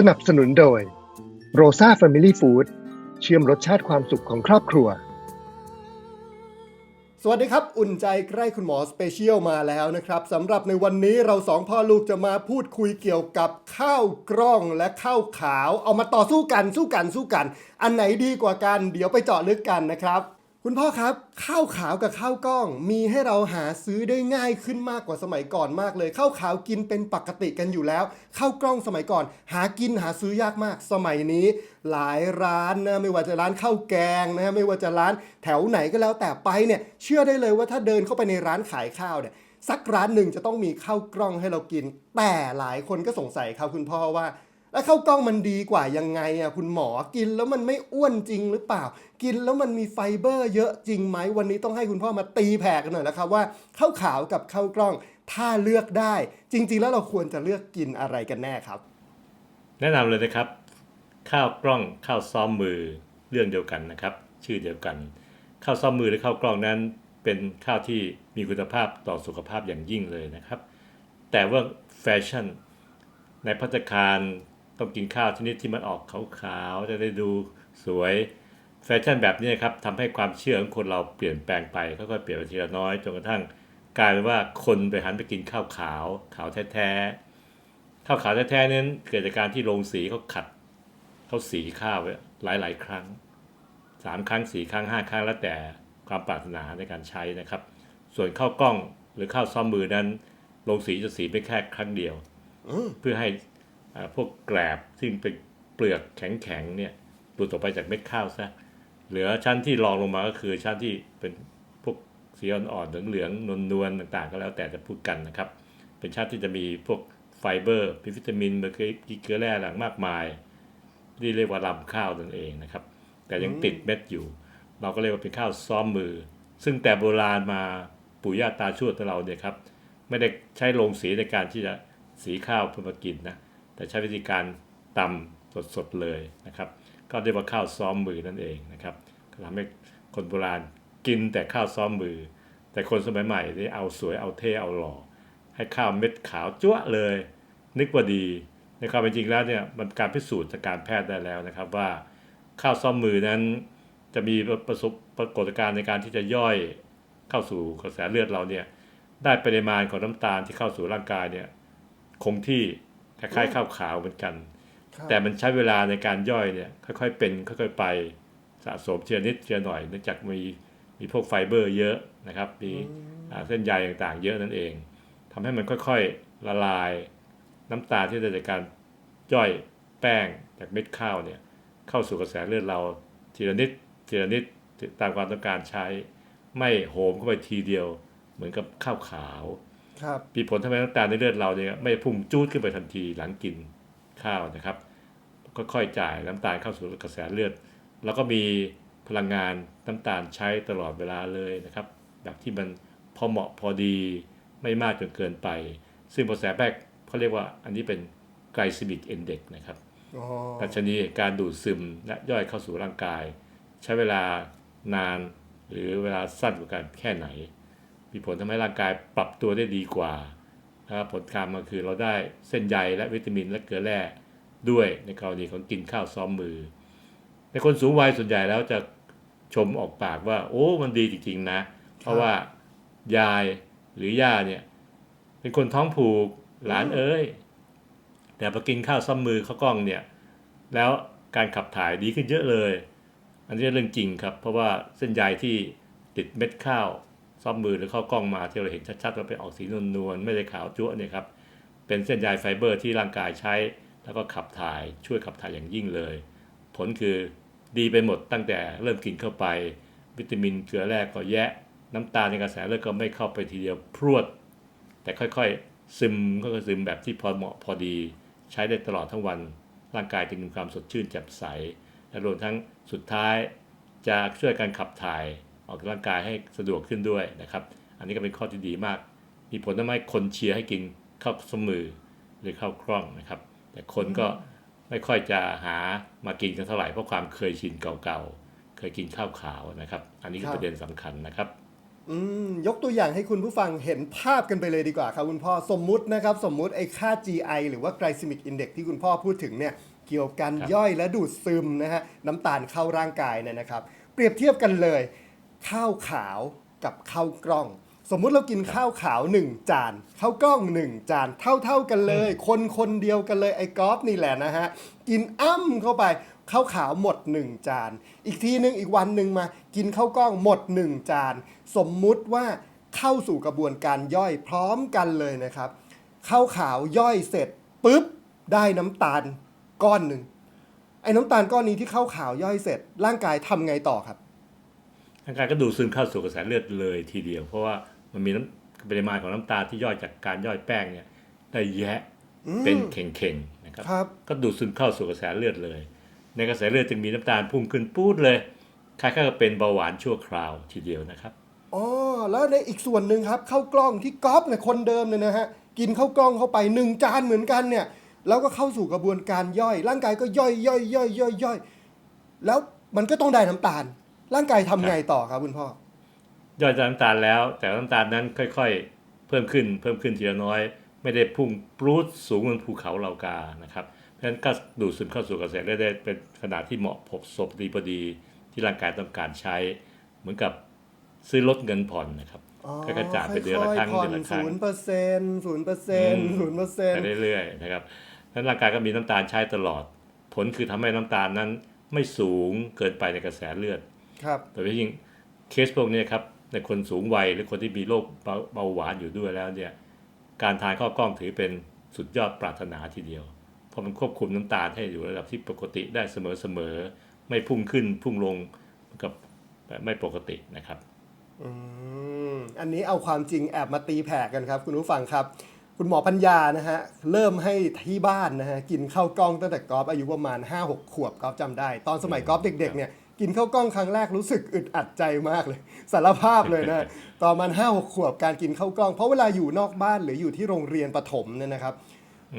สนับสนุนโดย Rosa Family Food เชื่อมรสชาติความสุขของครอบครัว สวัสดีครับ อุ่นใจใกล้คุณหมอสเปเชียลมาแล้วนะครับสำหรับในวันนี้เราสองพ่อลูกจะมาพูดคุยเกี่ยวกับข้าวกล้องและข้าวขาว เอามาต่อสู้กันสู้กันสู้กัน อันไหนดีกว่ากัน เดี๋ยวไปเจาะลึกกันนะครับ คุณพ่อครับข้าวขาวกับข้าวกล้อง มีให้เราหาซื้อได้ง่ายขึ้นมากกว่าสมัยก่อนมากเลยข้าวขาวกินเป็นปกติกันอยู่แล้วข้าวกล้องสมัยก่อน หากินหาซื้อยากมาก สมัยนี้ หลายร้านนะไม่ว่าจะร้านข้าวแกงนะไม่ว่าจะร้านแถวไหนก็แล้วแต่ไปเนี่ยเชื่อได้เลยว่าถ้าเดินเข้าไปในร้านขายข้าวเนี่ยสักร้านหนึ่งจะต้องมีข้าวกล้องให้เรากิน แต่หลายคนก็สงสัยครับคุณพ่อว่า แล้วข้าวกล้องมันดีกว่ายังไงอะคุณหมอกินแล้วมันไม่อ้วนจริงหรือเปล่า กินแล้วมันมีไฟเบอร์เยอะจริงไหมวันนี้ต้องให้คุณพ่อมาตีแผ่กันหน่อยนะครับว่าข้าวขาวกับข้าวกล้องถ้าเลือกได้ จริง ๆ แล้วเราควรจะเลือกกินอะไรกันแน่ครับ แนะนำเลยนะครับ ข้าวกล้องข้าวซ้อมมือเรื่องเดียวกันนะครับ ชื่อเดียวกัน ข้าวซ้อมมือหรือข้าวกล้องนั้น เป็นข้าวที่มีคุณภาพต่อสุขภาพอย่างยิ่งเลยนะครับ แต่ว่าแฟชั่นในพัตตาคาร ต้องกินข้าวชนิดที่มันออกขาวๆจะได้ดูสวยแฟชั่นแบบนี้ครับทำให้ความเชื่อของคนเราเปลี่ยนแปลงไปค่อยๆเปลี่ยนไปทีละน้อยจนกระทั่งกลายเป็นว่าคนไปหันไปกินข้าวขาวขาวแท้ๆข้าวขาวแท้ๆนั้นเกิดจากการที่โรงสีเขาขัดเขาสีข้าวไว้หลาย ๆ ครั้งสามครั้งสี่ครั้งห้าครั้งแล้วแต่ความปรารถนาในการใช้นะครับ ส่วนข้าวกล้องหรือข้าวซ้อมมือนั้นโรงสีจะสีไปแค่ครั้งเดียว เพื่อให้อ่า พวกแกลบซึ่งเป็นเปลือกแข็งๆเนี่ยหลุดออกไปจากเม็ดข้าวซะเหลือชั้นที่รองลงมาก็คือชั้นที่เป็นพวกสีอ่อนๆเหลืองๆนวลๆต่างๆ ก็แล้วแต่จะพูดกันนะครับ เป็นชาติที่จะมีพวกไฟเบอร์วิตามินเมอร์คีเกลือแร่ต่างมากมาย ที่เรียกว่าลำข้าวนั่นเองนะครับ แต่ยังติดเม็ดอยู่ เราก็เรียกว่าเป็นข้าวซ้อมมือ ซึ่งแต่โบราณมาปู่ย่าตาชวดของเราเนี่ยครับไม่ได้ใช้โรงสีในการที่จะสีข้าวเพื่อมากินนะ แต่ใช้วิธีการตำสดๆเลยนะครับ ก็เรียกว่าข้าวซ้อมมือนั่นเองนะครับก็ทำให้คนโบราณกินแต่ข้าวซ้อมมือ แต่คนสมัยใหม่นี่เอาสวยเอาเท่เอาหล่อ ให้ข้าวเม็ดขาวจั๊วเลย นึกว่าดีในความเป็นจริงแล้วเนี่ยมันการพิสูจน์จากการแพทย์ได้แล้วนะครับว่าข้าวซ้อมมือนั้นจะมีประสบปรากฏการณ์ในการที่จะย่อยเข้าสู่กระแสเลือดเราเนี่ยได้ปริมาณของน้ำตาลที่เข้าสู่ร่างกายเนี่ยคงที่ คล้ายๆข้าวขาวเหมือนกัน แต่มันใช้เวลาในการย่อยเนี่ย ค่อยๆเป็นค่อยๆไปสะสมเทียนิดเทียหน่อยเนื่องจากมีมีพวกไฟเบอร์เยอะนะครับ มีอ่าเส้นใยต่างๆ เยอะนั่นเองทำให้มันค่อยๆละลาย น้ำตาลที่ได้จากการย่อยแป้งจากเม็ดข้าวเนี่ยเข้าสู่กระแสเลือดเราทีละนิดทีละนิดตามความต้องการใช้ ไม่โหมเข้าไปทีเดียว เหมือนกับข้าวขาวครับ มีผลทำให้น้ำตาลในเลือดเราเนี่ยไม่พุ่งจูดขึ้นไปทันทีหลังกินข้าวนะครับ ค่อยๆจ่ายน้ำตาลเข้าสู่กระแสเลือด แล้วก็มีพลังงานน้ำตาลใช้ตลอดเวลาเลยนะครับ แบบที่มันพอเหมาะพอดีไม่มากจนเกินไป ซึ่งภาษาแพทย์เขาเรียกว่าอันนี้เป็นไกลซิมิกเอนเด็กนะครับอ๋อดัชนีการดูดซึมและย่อยเข้าสู่ร่างกาย ใช้เวลานานหรือเวลาสั้นกว่ากันแค่ไหน มีผลทำให้ร่างกายปรับตัวได้ดีกว่านะครับผลการมาคือเราได้เส้นใยและวิตามินและเกลือแร่ด้วยในกรณีของกินข้าวซ้อมมือ ในคนสูงวัยส่วนใหญ่แล้วจะชมออกปากว่า โอ้มันดีจริงๆนะ เพราะว่ายายหรือย่าเนี่ย เป็นคนท้องผูกหลานเอ้ยแต่พอกินข้าวซ้อมมือข้าวกล้องเนี่ย แล้วการขับถ่ายดีขึ้นเยอะเลย อันนี้เรื่องจริงครับ เพราะว่าเส้นใยที่ติดเม็ดข้าว ซ้อมมือหรือเข้ากล้องมาที่เราเห็นชัดๆว่าเป็นออกสีนวลๆไม่ได้ขาวจั๊วเนี่ยครับเป็นเส้นใยไฟเบอร์ที่ร่างกายใช้ แล้วก็ขับถ่ายช่วยขับถ่ายอย่างยิ่งเลย ผลคือดีไปหมดตั้งแต่เริ่มกินเข้าไป วิตามินเกลือแร่ก็แยะ น้ำตาลในกระแสเลือดก็ไม่เข้าไปทีเดียวพรวด แต่ค่อยๆ ซึมก็ซึมแบบที่พอเหมาะพอดี ใช้ได้ตลอดทั้งวัน ร่างกายจึงมีความสดชื่นแจ่มใสและรวมทั้งสุดท้ายจะช่วยการขับถ่าย ออกจากร่างกายให้สะดวกขึ้นด้วยนะครับ อันนี้ก็เป็นข้อที่ดีมาก มีผลทำให้คนเชียร์ให้กินข้าวสมือหรือข้าวกล้องนะครับ แต่คนก็ไม่ค่อยจะหามากินกันเท่าไหร่เพราะความเคยชินเก่าๆ เคยกินข้าวขาวนะครับ อันนี้คือประเด็นสำคัญนะครับอืมยกตัวอย่างให้คุณผู้ฟังเห็นภาพกันไปเลยดีกว่าครับคุณพ่อสมมุตินะครับสมมุติไอ้ค่า GI หรือว่า glycemic index ที่คุณพ่อพูดถึงเนี่ยเกี่ยวกับการครับย่อยและดูดซึมนะฮะน้ำตาลเข้าร่างกายเนี่ยนะครับ เปรียบเทียบกันเลย ข้าวขาวกับข้าวกล้อง สมมุติเรากินข้าวขาว1จานข้าวกล้อง1จานเท่าๆกันเลย คนคนเดียวกันเลยไอ้กอล์ฟนี่แหละนะฮะกินอ้ำเข้าไปข้าวขาวหมด1จาน อีกทีนึงอีกวันหนึ่งมา กินข้าวกล้องหมด1จาน สมมุติว่าเข้าสู่กระบวนการย่อยพร้อมกันเลยนะครับข้าวขาวย่อยเสร็จปุ๊บได้น้ำตาลก้อนหนึ่งไอ้น้ำตาลก้อนนี้ที่ข้าวขาวย่อยเสร็จ ร่างกายทำไงต่อครับ ร่างกายก็ดูดซึมเข้าสู่กระแสเลือดเลยทีเดียว เพราะว่ามันมีน้ำปริมาณของน้ำตาลที่ย่อยจากการย่อยแป้งเนี่ยได้แยะเป็นเข่งๆนะครับครับก็ดูดซึมเข้าสู่กระแสเลือดเลย ในกระแสเลือดจึงมีน้ำตาลพุ่งขึ้นปูดเลยคล้ายๆกับเป็นเบาหวานชั่วคราวทีเดียวนะครับอ๋อแล้วในอีกส่วนหนึ่งครับข้าวกล้องที่ก๊อฟเนี่ยคนเดิมเนี่ยนะฮะกินข้าวกล้องเข้าไปหนึ่งจานเหมือนกันเนี่ยแล้วก็เข้าสู่กระบวนการย่อย ร่างกายก็ย่อยย่อยย่อยย่อยย่อยแล้วมันก็ต้องได้น้ำตาล ร่างกายทำไงต่อครับคุณพ่อย่อยจากน้ำตาลแล้ว แต่น้ำตาลนั้นค่อยๆ เพิ่มขึ้นเพิ่มขึ้นทีละน้อย ไม่ได้พุ่งปรูดสูงเหมือนภูเขาเหล่ากานะครับเพราะฉะนั้นก็ดูดซึมเข้าสู่กระแสเลือดได้เป็นขนาดที่เหมาะพอสมดีพอดีที่ร่างกายต้องการใช้ เหมือนกับซื้อลดเงินผ่อนนะครับก็กระจายไปเดือนละครั้งเดือนละครั้งศูนย์เปอร์เซ็นต์ศูนย์เปอร์เซ็นต์ศูนย์เปอร์เซ็นไปต์เรื่อยๆนะครับนั้นร่างกายก็มีน้ำตาลใช้ตลอด ผลคือทำให้น้ำตาลนั้นไม่สูงเกินไปในกระแสเลือด ครับ แต่ว่ายิ่งเคสพวกนี้ครับในคนสูงวัยหรือคนที่มีโรคเบาเบาหวานอยู่ด้วยแล้วเนี่ยการทานข้าวกล้องถือเป็นสุดยอดปรารถนาทีเดียว เพราะมันควบคุมน้ำตาลให้อยู่ระดับที่ปกติได้เสมอๆไม่พุ่งขึ้นพุ่งลงกับแบบไม่ปกตินะครับอืมอันนี้เอาความจริงแอบมาตีแผ่กันครับ คุณผู้ฟังครับ คุณหมอปัญญานะฮะเริ่มให้ที่บ้านนะฮะกินข้าวกล้องตั้งแต่กอล์ฟอายุประมาณ 5-6 ขวบกอล์ฟจำได้ ตอนสมัยกอล์ฟเด็กๆเนี่ย กินข้าวกล้องครั้งแรกรู้สึกอึดอัดใจมากเลยสารภาพเลยนะตอนมัน5-6ขวบการกินข้าวกล้อง เพราะเวลาอยู่นอกบ้านหรืออยู่ที่โรงเรียนประถมเนี่ยนะครับ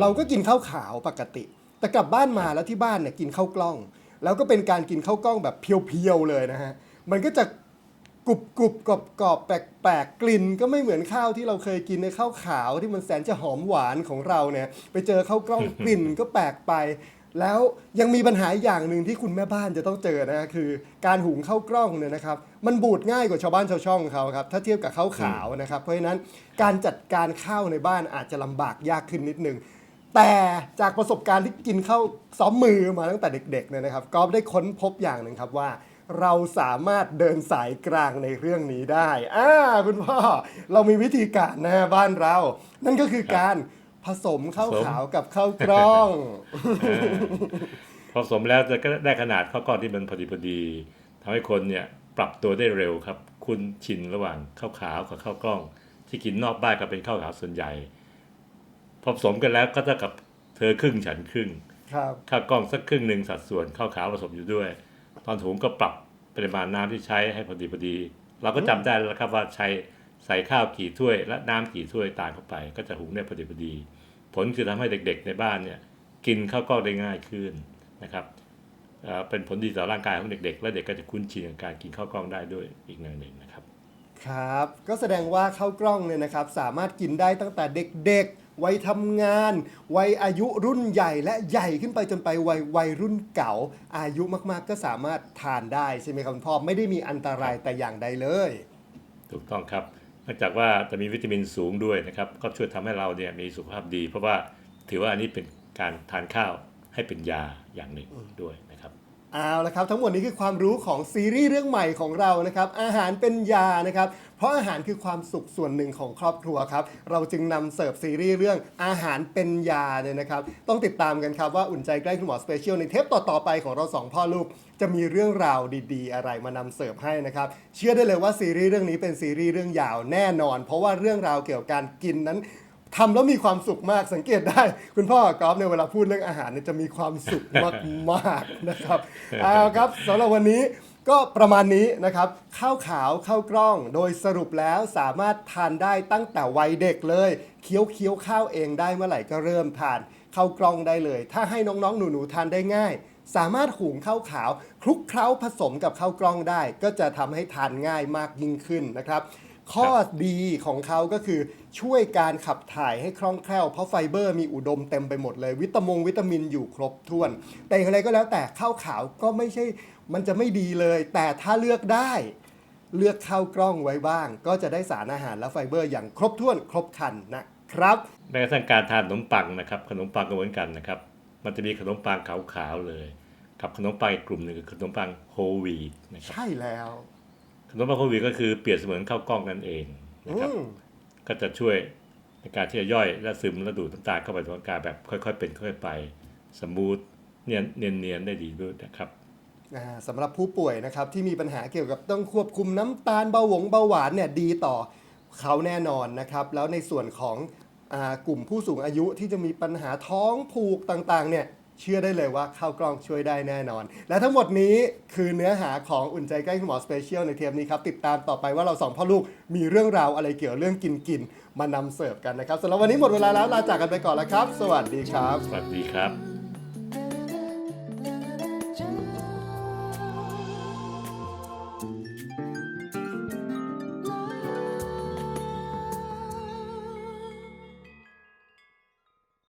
เราก็กินข้าวขาวปกติ แต่กลับบ้านมาแล้วที่บ้านเนี่ยกินข้าวกล้อง แล้วก็เป็นการกินข้าวกล้องแบบเพียวๆเลยนะฮะมันก็จะกรุบกรุบกรอบกรอบแปลกแปลกกลิ่นก็ไม่เหมือนข้าวที่เราเคยกินในข้าวขาวที่มันแสนจะหอมหวานของเราเนี่ยไปเจอข้าวกล้องกลิ่นก็แปลกไป แล้วยังมีปัญหาอย่างหนึ่งที่คุณแม่บ้านจะต้องเจอนะคือการหุงข้าวกล้องเนี่ยนะครับ มันบูดง่ายกว่าชาวบ้านชาวช่องเขาครับถ้าเทียบกับข้าวขาวนะครับ เพราะฉะนั้นการจัดการข้าวในบ้านอาจจะลำบากยากขึ้นนิดนึงแต่จากประสบการณ์ที่กินข้าวซ้อมมือมาตั้งแต่เด็กๆเนี่ยนะครับก็ได้ค้นพบอย่างหนึ่งครับว่าเราสามารถเดินสายกลางในเรื่องนี้ได้ อ่าคุณพ่อ เรามีวิธีการนะฮะบ้านเรา นั่นก็คือการ ผสมข้าวผสมขาวกับข้าวกล้องพอสมแล้วจะก็ได้ขนาดข้าวกล้องที่มันพอดีพอดีทำให้คนเนี่ยปรับตัวได้เร็วครับ คุณชินระหว่างข้าวขาวกับข้าวกล้อง ที่กินนอกบ้านก็เป็นข้าวขาวส่วนใหญ่พอผสมกันแล้วก็เท่ากับเธอครึ่งฉันครึ่งครับข้าวกล้องสักครึ่งหนึ่งสัดส่วนข้าวขาวผสมอยู่ด้วย ตอนถุงก็ปรับปริมาณน้ำที่ใช้ให้พอดีพอดี เราก็จำได้แล้วครับว่าใช้ ใส่ข้าวกี่ถ้วย และน้ำกี่ถ้วยต่างเข้าไป ก็จะหุงได้พอดีพอดี ผลคือทำให้เด็กๆในบ้านเนี่ยกินข้าวกล้องได้ง่ายขึ้นนะครับเอ่อเป็นผลดีต่อร่างกายของเด็ก ๆ และเด็กก็จะคุ้นชินกับการกินข้าวกล้องได้ด้วยอีกอย่างหนึ่งนะครับครับก็แสดงว่าข้าวกล้องเนี่ยนะครับสามารถกินได้ตั้งแต่เด็กๆ วัยทำงาน วัยอายุรุ่นใหญ่และใหญ่ขึ้นไปจนไปวัยวัยรุ่นเก่า อายุมากๆ ก็สามารถทานได้ใช่ไหมครับคุณพ่อไม่ได้มีอันตรายแต่อย่างใดเลย ถูกต้องครับ นอกจากว่าจะมีวิตามินสูงด้วยนะครับก็ช่วยทำให้เราเนี่ยมีสุขภาพดี เพราะว่าถือว่าอันนี้เป็นการทานข้าวให้เป็นยาอย่างหนึ่งด้วยนะครับ เอาละครับทั้งหมดนี้คือความรู้ของซีรีส์เรื่องใหม่ของเรานะครับอาหารเป็นยานะครับเพราะอาหารคือความสุขส่วนหนึ่งของครอบครัวครับเราจึงนำเสิร์ฟซีรีส์เรื่องอาหารเป็นยาเนี่ยนะครับต้องติดตามกันครับว่าอุ่นใจใกล้คุณหมอสเปเชียลในเทปต่อๆไปของเราสองพ่อลูกจะมีเรื่องราวดีๆ อะไรมานำเสิร์ฟให้นะครับเชื่อได้เลยว่าซีรีส์เรื่องนี้เป็นซีรีส์เรื่องยาวแน่นอน เพราะว่าเรื่องราวเกี่ยวกับการกินนั้น ทำแล้วมีความสุขมากสังเกตได้ คุณพ่อกับกอล์ฟเนี่ยเวลาพูดเรื่องอาหารเนี่ยจะมีความสุขมากๆนะครับเอาครับสำหรับวันนี้ก็ประมาณนี้นะครับข้าวขาวข้าวกล้อง โดยสรุปแล้วสามารถทานได้ตั้งแต่วัยเด็กเลยเคี้ยวเคี้ยวข้าวเองได้เมื่อไหร่ก็เริ่มทานข้าวกล้องได้เลย ถ้าให้น้องๆ หนูๆทานได้ง่าย สามารถหุงข้าวขาว คลุกเคล้าผสมกับข้าวกล้องได้ ก็จะทำให้ทานง่ายมากยิ่งขึ้นนะครับ ข้อดีของเขาก็คือช่วยการขับถ่ายให้คล่องแคล่ว เพราะไฟเบอร์มีอุดมเต็มไปหมดเลย วิตามงวิตามินอยู่ครบถ้วน แต่อย่างไรก็แล้วแต่ข้าวขาวก็ไม่ใช่มันจะไม่ดีเลย แต่ถ้าเลือกได้ เลือกข้าวกล้องไว้บ้าง ก็จะได้สารอาหารและไฟเบอร์อย่างครบถ้วนครบครันนะครับแม้กระทั่งการทานขนมปังนะครับขนมปังก็เหมือนกันนะครับมันจะมีขนมปังขาวๆเลย กับขนมปังอีกกลุ่มหนึ่งคือขนมปังโฮลวีตนะครับใช่แล้ว ขนมปังโฮลวีตก็คือเปรียบเสมือนข้าวกล้องนั่นเองนะครับอืมก็จะช่วยในการที่จะย่อยและซึมและดูดน้ำตาลเข้าไปในร่างกายแบบค่อยๆเป็นค่อยๆไป สมูทเนียนเนียนๆได้ดีด้วยนะครับอ่าสำหรับผู้ป่วยนะครับที่มีปัญหาเกี่ยวกับต้องควบคุมน้ำตาลเบาหวงเบาหวานเนี่ยดีต่อเขาแน่นอนนะครับ แล้วในส่วนของอากลุ่มผู้สูงอายุที่จะมีปัญหาท้องผูกต่างๆเนี่ย เชื่อได้เลยว่าข้าวกล้องช่วยได้แน่นอน และทั้งหมดนี้คือเนื้อหาของอุ่นใจใกล้คุณหมอสเปเชียลในเทปนี้ครับ ติดตามต่อไปว่าเราสองพ่อลูกมีเรื่องราวอะไรเกี่ยวเรื่องกินกินมานำเสิร์ฟกันนะครับสำหรับวันนี้หมดเวลาแล้วลาจากกันไปก่อนแล้วครับ สวัสดีครับ สวัสดีครับ